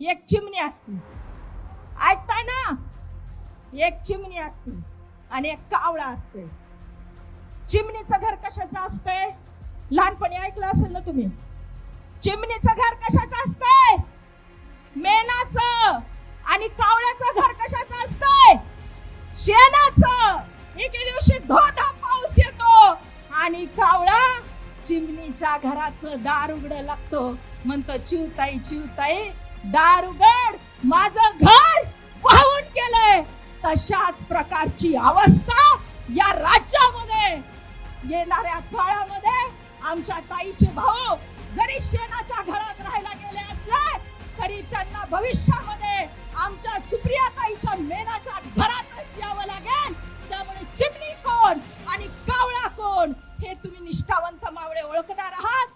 एक चिमणी असते. ऐकताय ना एक चिमणी असते आणि एक कावळा असते. चिमणीचं घर कशाचं असतंय? लहानपणी ऐकलं असेल ना तुम्ही? चिमणीचं घर कशाचं असतंय? मेणाचं आणि कावळ्याचं घर कशाचं असतंय? शेणाचं. एके दिवशी धोधा पाऊस येतो आणि कावळा चिमणीच्या घराचं दार उघड लागतो. म्हणतो चिवताई चिवताई दार उघड माझं घर वाहून गेलंय. तशाच प्रकारची अवस्था या राज्यामध्ये येणाऱ्या काळामध्ये आमच्या ताईचे भाऊ जरी शेणाच्या घरात राहायला गेले असले तरी त्यांना भविष्यामध्ये आमच्या सुप्रिया ताईच्या मेनाच्या घरातच यावं लागेल. त्यामुळे चिमणी कोण आणि कावळा कोण हे तुम्ही निष्ठावंत मावळे ओळखणार आहात.